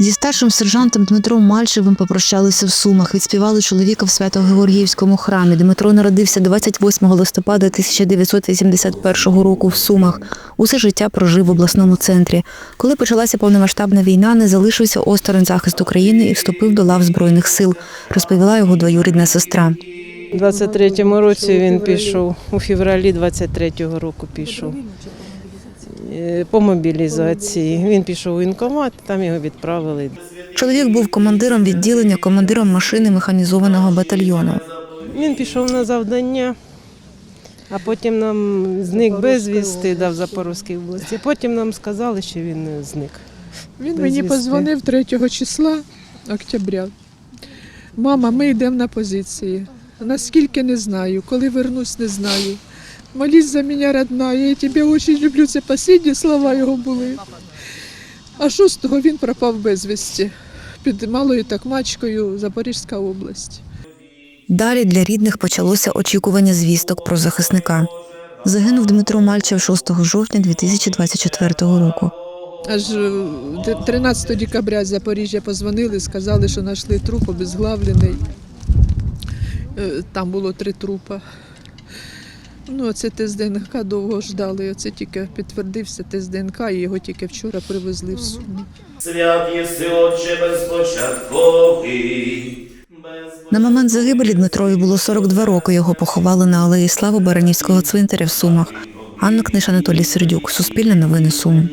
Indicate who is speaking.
Speaker 1: Зі старшим сержантом Дмитром Мальчевим попрощалися в Сумах. Відспівали чоловіка в Свято-Георгіївському храмі. Дмитро народився 28 листопада 1981 року в Сумах. Усе життя прожив в обласному центрі. Коли почалася повномасштабна війна, не залишився осторонь захисту країни і вступив до лав збройних сил, розповіла його двоюрідна сестра.
Speaker 2: У 23-му році він пішов, у февралі 23-го року пішов по мобілізації. Він пішов у воєнкомат, там його відправили.
Speaker 1: Чоловік був командиром відділення, командиром машини механізованого батальйону.
Speaker 2: Він пішов на завдання, а потім нам зник безвісти, дав Запорізькій області. Потім нам сказали, що він е, зник.
Speaker 3: Він
Speaker 2: Без
Speaker 3: мені
Speaker 2: вісти.
Speaker 3: позвонив 3 числа октября. Мама, ми йдемо на позиції. Наскільки не знаю, коли вернусь, не знаю. Молись за мене, родна, я тебе дуже люблю. Це останні слова його були. А 6-го він пропав безвісті під малою такмачкою Запорізька область.
Speaker 1: Далі для рідних почалося очікування звісток про захисника. Загинув Дмитро Мальчев 6 жовтня 2024 року.
Speaker 3: Аж е, де- 13 декабря з Запоріжжя позвонили, сказали, що знайшли труп обезглавлений. Е, Там було три трупа. Ну, оце тест ДНК довго ждали. Оце тільки підтвердився тест ДНК, і його тільки вчора привезли в Суми.
Speaker 4: Свят єси, Отче безпочатковий.
Speaker 1: На момент загибелі Дмитрові було 42 роки. Його поховали на алеї Слави Баранівського цвинтаря в Сумах. Анна Книш, Анатолій Сердюк. Суспільне новини Суми.